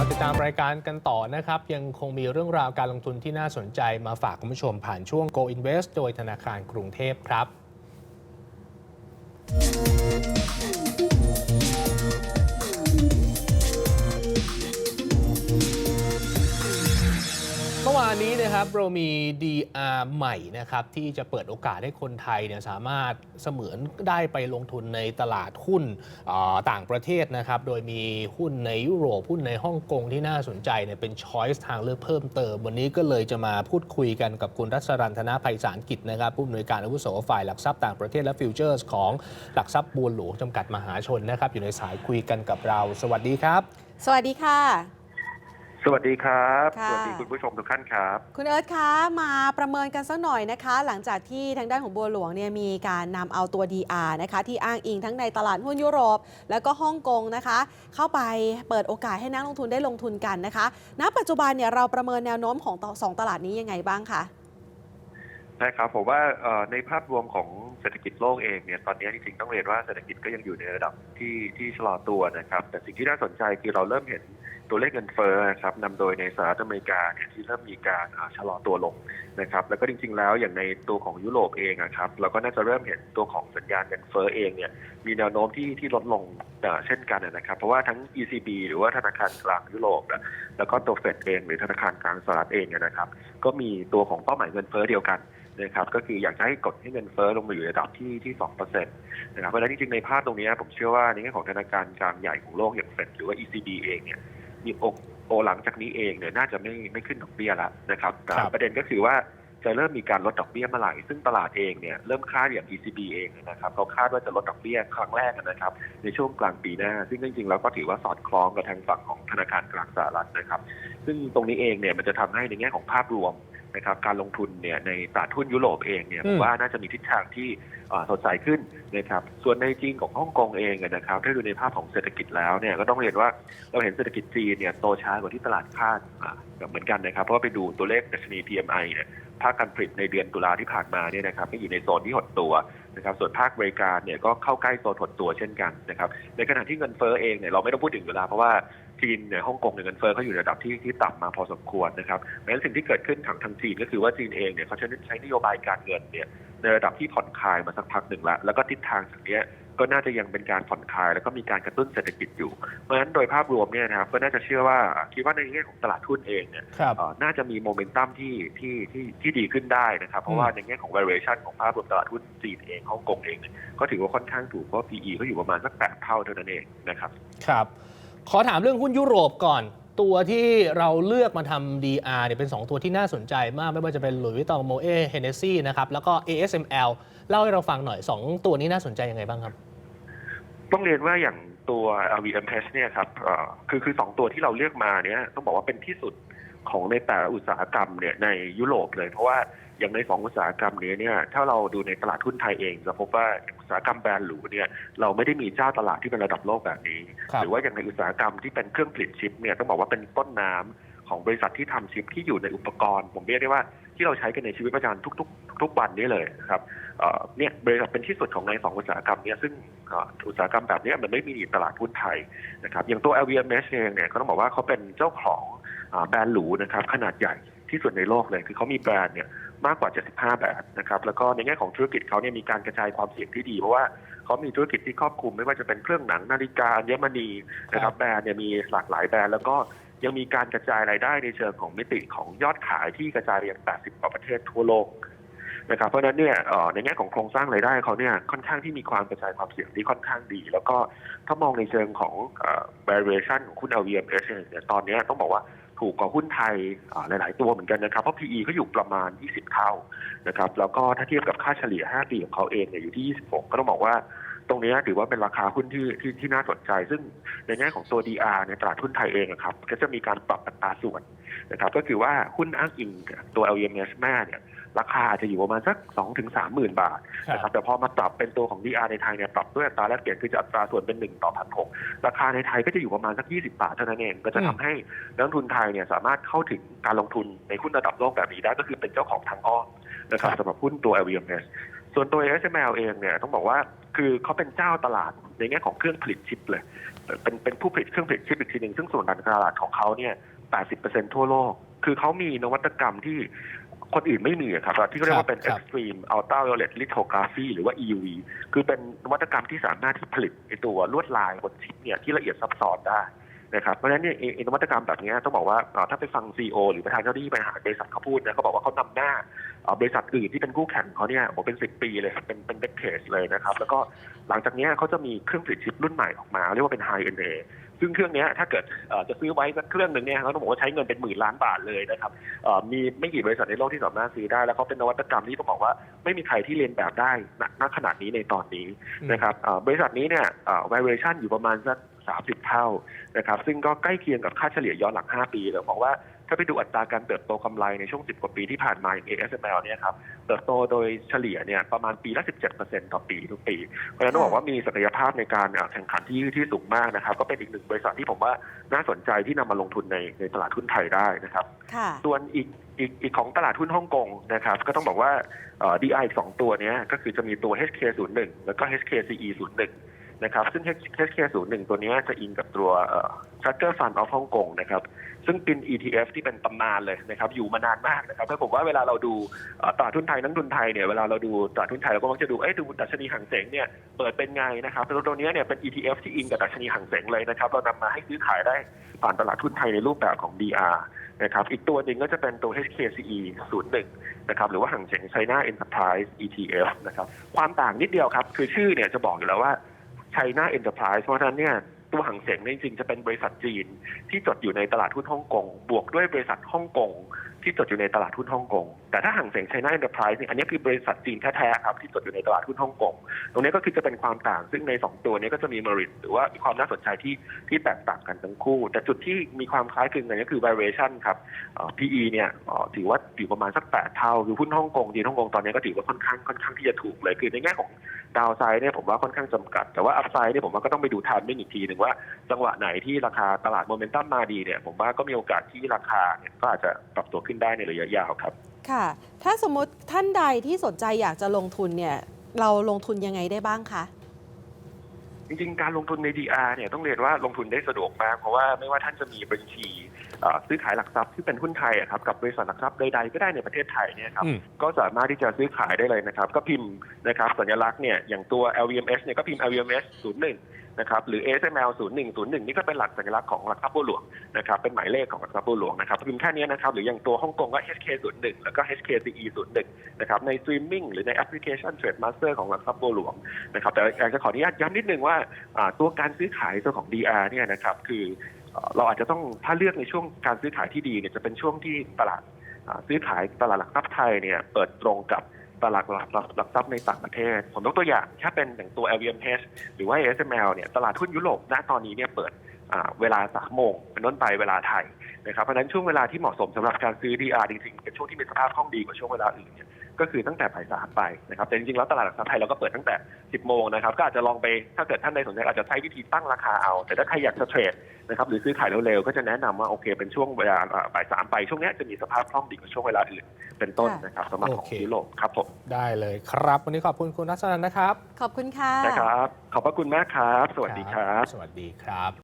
มาติดตามรายการกันต่อนะครับ ยังคงมีเรื่องราวการลงทุนที่น่าสนใจมาฝากคุณผู้ชมผ่านช่วง Go Invest โดยธนาคารกรุงเทพครับานนี้นะครับเรามี DR ใหม่นะครับที่จะเปิดโอกาสให้คนไทยเนี่ยสามารถเสมือนได้ไปลงทุนในตลาดหุ้นต่างประเทศนะครับโดยมีหุ้นในยุโรปหุ้นในฮ่องกงที่น่าสนใจเนี่ยเป็นช้อยส์ทางเลือกเพิ่มเติม วันนี้ก็เลยจะมาพูดคุยกันกับคุณรัศรันธนาภัยสารกิจนะครับผู้อำนวยการอาวุโสฝ่ายหลักทรัพย์ต่างประเทศและฟิวเจอร์สของหลักทรัพย์บัวหลวงจำกัดมหาชนนะครับอยู่ในสายคุยกันกับเรา สวัสดีครับ สวัสดีค่ะ สวัสดีครับ ค่ะ สวัสดีคุณผู้ชมทุกท่านครับ คุณเอิร์ธคะมาประเมินกันสักหน่อยนะคะ หลังจากที่ทางด้านของบัวหลวงเนี่ยมีการนำเอาตัว DR นะคะที่อ้างอิงทั้งในตลาดหุ้นยุโรป แล้วก็ฮ่องกงนะคะ เข้าไปเปิดโอกาสให้นักลงทุนได้ลงทุนกันนะคะ ณ ปัจจุบันเนี่ยเราประเมินแนวโน้มของสองตลาดนี้ยังไงบ้างคะใช่ครับผมว่าเอ่อในภาพรวมของเศรษฐกิจโลกเองเนี่ยตอนนี้จริงๆต้องเรียนว่าเศรษฐกิจก็ยังอยู่ในระดับที่ที่ชะลอตัวนะครับ แต่สิ่งที่น่าสนใจคือเราเริ่มเห็น ตัวเลขเงินเฟ้อนะครับนำโดยในสหรัฐอเมริกาเนี่ยที่เริ่มมีการชะลอตัวลงนะครับแล้วก็จริง ๆ แล้วอย่างในตัวของยุโรปเองอะครับเราก็น่าจะเริ่มเห็นตัวของสัญญาณเงินเฟ้อเองเนี่ยมีแนวโน้มที่ที่ลดลงเช่นกันนะครับ เพราะว่าทั้ง ECB หรือว่าธนาคารกลางยุโรปแล้วก็ตัวเฟดเองหรือธนาคารกลางสหรัฐเองเนี่ยนะครับ ก็มีตัวของเป้าหมายเงินเฟ้อเดียวกันนะครับก็คืออยากจะให้กดให้เงินเฟ้อลงมาอยู่ในระดับที่ที่สองเปอร์เซ็นต์นะครับเพราะฉะนั้นจริงๆในภาพตรงนี้ผมเชื่อว่าในแง่ของธนาคารกลางใหญ่ของโลกอย่างเฟดหรือว่า ECB เองเนี่ย มีโอโอหลังจากนี้เองเนี่ยน่าจะไม่ไม่ขึ้นดอกเบี้ยแล้วนะครับแต่ครับ ประเด็นก็คือว่าจะเริ่มมีการลดดอกเบี้ยเมื่อไหร่ซึ่งตลาดเองเนี่ยเริ่มคาดอย่าง ECB เองนะครับเขาคาดว่าจะลดดอกเบี้ยครั้งแรกนะครับ ในช่วงกลางปีหน้า ซึ่งจริงๆแล้วก็ถือว่าสอดคล้องกับทางฝั่งของธนาคารกลางสหรัฐนะครับ ซึ่งตรงนี้เองเนี่ยมันจะทำให้ในแง่ของภาพรวม นะครับการลงทุนเนี่ยในตลาดหุ้นยุโรปเองเนี่ยอืผมมว่าน่าจะมีทิศทางที่เอ่อสดใสขึ้นนะครับส่วนในจีนของฮ่องกงเองอะนะครับถ้าดูในภาพของเศรษฐกิจแล้วเนี่ยก็ต้องเรียนว่าเราเห็นเศรษฐกิจจีนเนี่ยโตช้ากว่าที่ตลาดคาดอ่าเหมือนกันนะครับ เพราะว่าไปดูตัวเลขดัชนี PMI เนี่ยภาคการผลิตในเดือนตุลาที่ผ่านมาเนี่ยนะครับก็อยู่ในโซนที่หดตัว นะครับส่วนภาคบริการเนี่ยก็เข้าใกล้โซนหดตัวเช่นกันนะครับในขณะที่เงินเฟ้อเองเนี่ยเราไม่ต้องพูดถึงอยู่แล้วเพราะว่าจีนเนี่ยฮ่องกงเนี่ยเงินเฟ้อเขาอยู่ในระดับที่ที่ต่ำมาพอสมควรนะครับดังนั้นสิ่งที่เกิดขึ้นทางทางจีนก็คือว่าจีนเองเนี่ยเขาใช้ใช้นโยบายการเงินเนี่ยในระดับที่ผ่อนคลายมาสักพักหนึ่งแล้วแล้วก็ทิศทางจากเนี้ยก็น่าจะยังเป็นการผ่อนคลาย แล้วก็มีการกระตุ้นเศรษฐกิจอยู่ เพราะฉะนั้นโดยภาพรวมเนี่ยนะครับก็น่าจะเชื่อว่าคิดว่าในแง่ของตลาดทุนเองเนี่ยครับเอ่อน่าจะมีโมเมนตัมที่ที่ที่ที่ดีขึ้นได้นะครับ เพราะว่าในแง่ของ valuation ของภาพรวมตลาดหุ้นจีนเองฮ่องกงเองเนี่ยก็ถือว่าค่อนข้างถูกเพราะ PE เขาอยู่ประมาณสักแปดเท่าเท่านั้นเองนะครับครับ ขอถามเรื่องหุ้นยุโรปก่อนตัวที่เราเลือกมาทำ DR เนี่ยเป็น 2 ตัวที่น่าสนใจมาก ไม่ว่าจะเป็นหลุยส์วิตองโมเอเฮเนซี่นะครับแล้วก็ ASML เล่าให้เราฟังหน่อย 2 ตัวนี้น่าสนใจยังไงบ้างครับ ต้องเรียนว่าอย่าง ตัว LVM p e s เนี่ยครับเอ่อคือคือสองตัวที่เราเลือกมาเนี่ยต้องบอกว่าเป็นที่สุดของในแต่ละอุตสาหกรรมเนี่ยในยุโรปเลย เพราะว่าอย่างในสองอุตสาหกรรมนี้เนี่ยถ้าเราดูในตลาดหุ้นไทยเองจะพบว่าอุตสาหกรรมแบรนด์หรูเนี่ยเราไม่ได้มีเจ้าตลาดที่เป็นระดับโลกแบบนี้ครับหรือว่าอย่างในอุตสาหกรรมที่เป็นเครื่องผลิตชิปเนี่ยต้องบอกว่าเป็นต้นน้ำของบริษัทที่ทำชิปที่อยู่ในอุปกรณ์ ผมเรียกได้ว่าที่เราใช้กันในชีวิตประจำวันทุกๆทุกวันนี้เลยนะครับ เนี่ยบริษัทเป็นที่สุดของในสองอุตสาหกรรมเนี่ยซึ่งอุตสาหกรรมแบบนี้มันไม่มีในตลาดหุ้นไทยนะครับอย่างตัว LVMH เองเนี่ยก็ต้องบอกว่าเขาเป็นเจ้าของแบรนด์หรูนะครับขนาดใหญ่ที่สุดในโลกเลย คือเขามีแบรนด์เนี่ยมากกว่า 75 แบรนด์นะครับแล้วก็ในแง่ของธุรกิจเขาเนี่ยมีการกระจายความเสี่ยงที่ดี เพราะว่าเขามีธุรกิจที่ครอบคลุมไม่ว่าจะเป็นเครื่องหนังนาฬิกาอัญมณีนะครับแบรนด์เนี่ยมีหลากหลายแบรนด์แล้วก็ยังมีการกระจายรายได้ในเชิงของมิติของยอดขายที่กระจายไปยัง 80 กว่าประเทศทั่วโลก นะครับเพราะฉะนั้นเนี่ยในแง่ของโครงสร้างรายได้เขาเนี่ยค่อนข้างที่มีความกระจายความเสี่ยงที่ค่อนข้างดี แล้วก็ถ้ามองในเชิงของเอ่อ valuation ของหุ้น LVMH เนี่ยตอนนี้ต้องบอกว่าถูกกว่าหุ้นไทยหลาย ๆ ตัวเหมือนกันนะครับ เพราะ PE ก็อยู่ประมาณ 20 เท่านะครับแล้วก็ถ้าเทียบกับค่าเฉลี่ย 5 ปีของเขาเองเนี่ยอยู่ที่ 26 ก็ต้องบอกว่า ตรงเนี้ยถือว่าเป็นราคาหุ้นที่ที่ที่น่าสนใจ ซึ่งในแง่ของตัว DR ในตลาดหุ้นไทยเองอะครับ ก็จะมีการปรับอัตราส่วนนะครับ ก็คือว่าหุ้นอ้างอิงตัว LVMH แม่เนี่ยราคาอาจจะอยู่ประมาณสัก2ถึง3หมื่นบาทนะครับแต่พอมาปรับเป็นตัวของ DR ในไทยเนี่ยปรับด้วยอัตราแลกเปลี่ยนคือจะอัตราส่วนเป็น 1 ต่อพันหกราคาในไทยก็จะอยู่ประมาณสัก 20 บาทเท่านั้นเอง ก็จะอืมทำให้นักลงทุนไทยเนี่ยสามารถเข้าถึงการลงทุนในหุ้นระดับโลกแบบนี้ได้ก็คือเป็นเจ้าของทางอ้อมนะครับสำหรับหุ้นตัว LVMH ส่วนส่วนตัว ASML เองเนี่ยต้องบอกว่าคือเขาเป็นเจ้าตลาดในแง่ของเครื่องผลิตชิปเลย เป็นเป็นผู้ผลิตเครื่องผลิตชิปอีกทีหนึ่งซึ่งส่วนการตลาดของเขาเนี่ย 80%ทั่วโลก คือเขามีนวัตกรรมที่คนอื่นไม่มีอะครับ ที่เขาเรียกว่าเป็นครับ extreme ultraviolet lithography หรือว่า EUV คือเป็นนวัตกรรมที่สามารถที่ผลิตไอตัวลวดลายบนชิปเนี่ยที่ละเอียดซับซ้อนได้ นะครับเพราะฉะนั้นเนี่ยไอ้ไอ้นวัตกรรมแบบนี้ต้องบอกว่าถ้าไปฟัง CEO หรือประธานเจ้าหน้าที่บริหารบริษัทเขาพูดนะเขาบอกว่าเขานำหน้าบริษัทอื่นที่เป็นคู่แข่งเขาเนี่ยโอ้เป็นสิบปีเลยครับเป็นเป็นเดคเคสเลยนะครับ แล้วก็หลังจากนี้เขาจะมีเครื่องผลิตชิปรุ่นใหม่ออกมา เรียกว่าเป็น High NA ซึ่งเครื่องนี้ถ้าเกิดจะซื้อไว้สักเครื่องหนึ่งเนี่ยเขาต้องบอกว่าใช้เงินเป็นหมื่นล้านบาทเลยนะครับมีไม่กี่บริษัทในโลกที่สามารถซื้อได้ แล้วเขาเป็นนวัตกรรมที่ต้องบอกว่าไม่มีใครที่เรียนแบบได้ณขนาดนี้ในตอนนี้นะครับบริษัทนี้เนี่ย valuation อยู่ประมาณสัก 30 เท่านะครับซึ่งก็ใกล้เคียงกับค่าเฉลี่ยย้อนหลัง 5 ปีเลยบอกว่าถ้าไปดูอัตราการเติบโตกำไรในช่วง 10 กว่าปีที่ผ่านมาอย่าง ASML เนี่ยครับเติบโตโดยเฉลี่ยเนี่ยประมาณปีละ 17%ต่อปีทุกปี เพราะฉะนั้นต้องบอกว่ามีศักยภาพในการเอ่อแข่งขันที่ที่สูงมากนะครับ ก็เป็นอีกหนึ่งบริษัทที่ผมว่าน่าสนใจที่นำมาลงทุนในในตลาดหุ้นไทยได้นะครับค่ะส่วนอีกอีกอีกของตลาดหุ้นฮ่องกงนะครับก็ต้องบอกว่าเอ่อ DI อีกสองตัวเนี้ยก็คือจะมีตัว HK01 แล้วก็ HKCE01 นะครับซึ่ง HK01 ตัวนี้จะอิงกับตัวเอ่อ Tracker Fund of ฮ่องกงนะครับซึ่งเป็น ETF ที่เป็นตำนานเลยนะครับอยู่มานานมากนะครับถ้าผมว่าเวลาเราดูตลาดทุนไทยนักทุนไทยเนี่ยเวลาเราดูตลาดทุนไทยเราก็มักจะดูเอ้ยดูดัชนีห่างเสงเนี่ยเปิดเป็นไงนะครับแต่ตัวนี้เนี่ยเป็น ETF ที่อิงกับดัชนีห่างเสงเลยนะครับเรานำมาให้ซื้อขายได้ผ่านตลาดทุนไทยในรูปแบบของ DR นะครับอีกตัวหนึ่งก็จะเป็นตัว HKCE 01นะครับหรือว่าห่างเสง China Enterprise ETF นะครับความต่างนิดเดียวครับคือชื่อเนี่ยจะบอกอยู่แล้วว่า ชัยนาเอ็นเตอร์ไพรส์เพราะฉะนั้นเนี่ยตัวหางเสียงเนี่ยจริงๆจะเป็นบริษัทจีนที่จดอยู่ในตลาดหุ้นฮ่องกงบวกด้วยบริษัทฮ่องกง ที่จดอยู่ในตลาดหุ้นฮ่องกง แต่ถ้าห่างเสียง China Enterprise เนี่ยอันนี้คือบริษัทจีนแท้ๆครับที่จดอยู่ในตลาดหุ้นฮ่องกง ตรงนี้ก็คือจะเป็นความต่าง ซึ่งใน 2 ตัวนี้ก็จะมี merit หรือว่ามีความน่าสนใจที่ที่แตกต่างกันทั้งคู่ แต่จุดที่มีความคล้ายคลึงกันก็คือ valuation ครับ PE เนี่ยถือว่าอยู่ประมาณสัก 8 เท่า คือหุ้นฮ่องกงจีนฮ่องกงตอนนี้ก็ถือว่าค่อนข้างค่อนข้างที่จะถูกเลย คือในแง่ของดาวไซด์เนี่ยผมว่าค่อนข้างจำกัด แต่ว่าอัพไซด์เนี่ยผมว่าก็ต้องไปดูทามมิ่งอีกทีหนึ่งว่า จังหวะไหนที่ราคาตลาดโมเมนตัมมาดีเนี่ยผมว่าก็มีโอกาสที่ราคาเนี่ยก็อาจจะปรับตัวขึ้นได้ในระยะยาวครับ ค่ะ ถ้าสมมติท่านใดที่สนใจอยากจะลงทุนเนี่ย เราลงทุนยังไงได้บ้างคะจริงๆ การลงทุนใน DR เนี่ยต้องเรียนว่าลงทุนได้สะดวกมาก เพราะว่าไม่ว่าท่านจะมีบัญชีเอ่อ ซื้อขายหลักทรัพย์ที่เป็นหุ้นไทยอะครับกับบริษัทหลักทรัพย์ใดๆก็ได้ในประเทศไทยเนี่ยครับอืมก็สามารถที่จะซื้อขายได้เลยนะครับ ก็พิมพ์นะครับสัญลักษณ์เนี่ยอย่างตัว LVMS เนี่ยก็พิมพ์ LVMS 01นะครับหรือ ASML 0101 นี่ก็เป็นหลักสัญลักษณ์ของหลักทรัพย์บัวหลวงนะครับเป็นหมายเลขของหลักทรัพย์บัวหลวงนะครับพิมพ์แค่นี้นะครับหรืออย่างตัวฮ่องกงก็ HK01 แล้วก็ HKCE01 นะครับใน streaming หรือในแอปพลิเคชัน Trade Master ของหลักทรัพย์บัวหลวงนะครับแต่อยากจะขออนุญาตย้ำนิดนึงว่าอ่าตัวการซื้อขายตัวของ DR เนี่ยนะครับคือ เราอาจจะต้องถ้าเลือกในช่วงการซื้อขายที่ดีเนี่ยจะเป็นช่วงที่ตลาดซื้อขายตลาดหลักทรัพย์ไทยเนี่ยเปิดตรงกับตลาดหลักหลักทรัพย์ในต่างประเทศ ผมยกตัวอย่างถ้าเป็นอย่างตัว LVMH หรือว่า ASML เนี่ยตลาดหุ้นยุโรปณตอนนี้เนี่ยเปิดเวลา3โมงเป็นต้นไปเวลาไทยนะครับเพราะฉะนั้นช่วงเวลาที่เหมาะสมสำหรับการซื้อ DR จริงๆเป็นช่วงที่มีสภาพคล่องดีกว่าช่วงเวลาอื่นเนี่ย ก็คือตั้งแต่บ่ายสามไปนะครับแต่จริงๆแล้วตลาดหลักทรัพย์ไทยเราก็เปิดตั้งแต่ 10 โมงนะครับ ก็อาจจะลองไปถ้าเกิดท่านใดสนใจอาจจะใช้วิธีตั้งราคาเอา แต่ถ้าใครอยากจะเทรดนะครับหรือซื้อขายเร็วๆก็จะแนะนำว่าโอเค เป็นช่วงเวลาอ่าบ่ายสามไปช่วงเนี้ยจะมีสภาพคล่องดีกว่าช่วงเวลาอื่นเป็นต้นค่ะนะครับสำหรับของโอเคยุโรปครับผมได้เลยครับ วันนี้ขอบคุณคุณนัทนันนะครับ ขอบคุณค่ะนะครับขอบพระคุณมากครับ สวัสดีครับ สวัสดีครับ